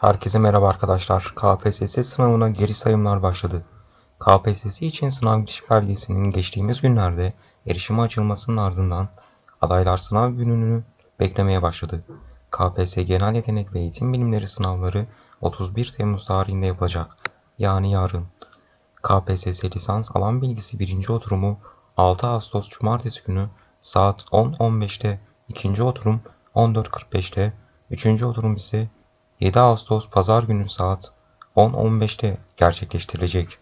Herkese merhaba arkadaşlar. KPSS sınavına geri sayımlar başladı. KPSS için sınav giriş belgesinin geçtiğimiz günlerde erişime açılmasının ardından adaylar sınav gününü beklemeye başladı. KPSS Genel Yetenek ve Eğitim Bilimleri sınavları 31 Temmuz tarihinde yapılacak. Yani yarın. KPSS lisans alan bilgisi birinci oturumu 6 Ağustos Cumartesi günü saat 10.15'te, ikinci oturum 14.45'te, üçüncü oturum ise 7 Ağustos Pazar günü saat 10.15'te gerçekleştirilecek.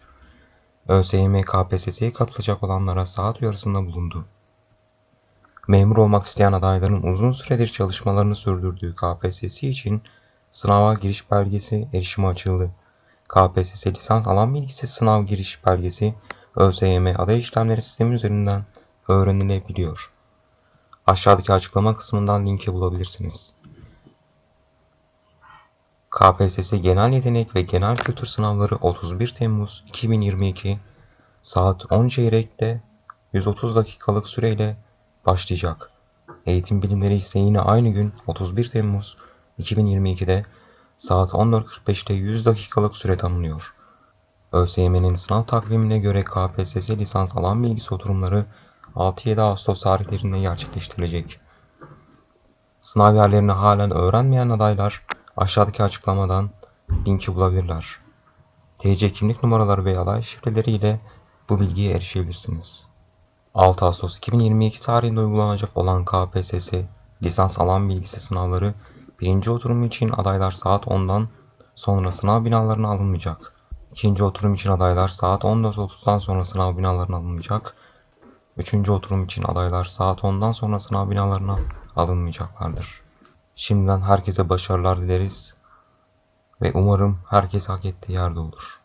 ÖSYM KPSS'ye katılacak olanlara saat uyarısında bulundu. Memur olmak isteyen adayların uzun süredir çalışmalarını sürdürdüğü KPSS için sınava giriş belgesi erişime açıldı. KPSS lisans alan bilgisi sınav giriş belgesi ÖSYM aday işlemleri sistemi üzerinden öğrenilebiliyor. Aşağıdaki açıklama kısmından linki bulabilirsiniz. KPSS Genel Yetenek ve Genel Kültür Sınavları 31 Temmuz 2022 saat 10 çeyrekte 130 dakikalık süreyle başlayacak. Eğitim bilimleri ise yine aynı gün 31 Temmuz 2022'de saat 14.45'te 100 dakikalık süre tanınıyor. ÖSYM'nin sınav takvimine göre KPSS lisans alan bilgisi oturumları 6-7 Ağustos tarihlerinde gerçekleştirilecek. Sınav yerlerini halen öğrenmeyen adaylar aşağıdaki açıklamadan linki bulabilirler. TC kimlik numaraları ve aday şifreleriyle bu bilgiye erişebilirsiniz. 6 Ağustos 2022 tarihinde uygulanacak olan KPSS lisans alan bilgisi sınavları birinci oturumu için adaylar saat 10'dan sonra sınav binalarına alınmayacak. İkinci oturum için adaylar saat 14.30'dan sonra sınav binalarına alınmayacak. Üçüncü oturum için adaylar saat 10'dan sonra sınav binalarına alınmayacaklardır. Şimdiden herkese başarılar dileriz ve umarım herkes hak ettiği yerde olur.